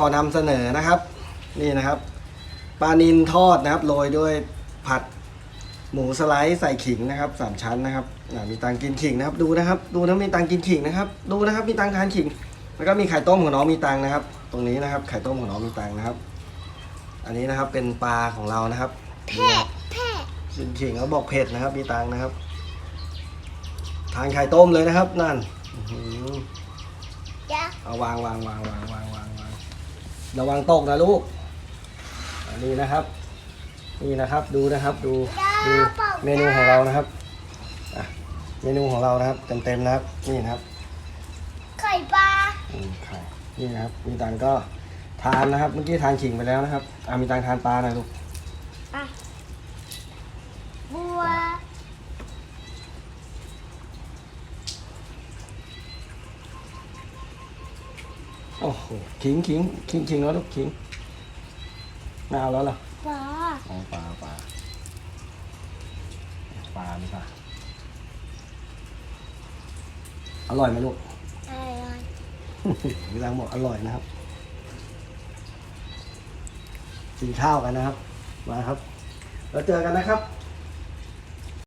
ขอนำเสนอนะครับ นี่นะครับปลานินทอดนะครับโรยด้วยผัดหมูสไลด์ใส่ขิงนะครับสามชั้นนะครับอ่ามีตังกินขิงนะครับ ดูนะครับ ดูนะมีตังกินขิงนะครับ ดูนะครับมีตังทานขิง แล้วก็มีไข่ต้มของน้องมีตังนะครับ ตรงนี้นะครับ ไข่ต้มของน้องมีตังนะครับ อันนี้นะครับเป็นปลาของเรานะครับนี่นะครับแพ่กินขิงเขาบอกเผ็ดนะครับ มีตังนะครับ ทานไข่ต้มเลยนะครับ นั่นอื้อหือเดี๋ยวเอาวางวางวางวางวางวางวาง ระวังตกนะลูกอันนี้นะครับ นี่นะครับดูนะครับดูดูเมนูของเรานะครับอะเมนูของเรานะครับเต็มเต็มๆนะครับนี่นะครับ ไข่ปลาอืมไข่นี่นะครับ มีตังก็ทานนะครับ เมื่อกี้ทานขิงไปแล้วนะครับอะมีตังทานปลาหน่อยลูกอะบัว โอ้โหขิงขิงขิงขิงแล้วลูกขิงไม่เอาแล้วเหรอปลาอ๋อปลาปลาปลานี่ปลาอร่อยไหมลูกอะไรพี่ตังบอกอร่อยนะครับ กินข้าวกันนะครับ มาครับ แล้วเจอกันนะครับ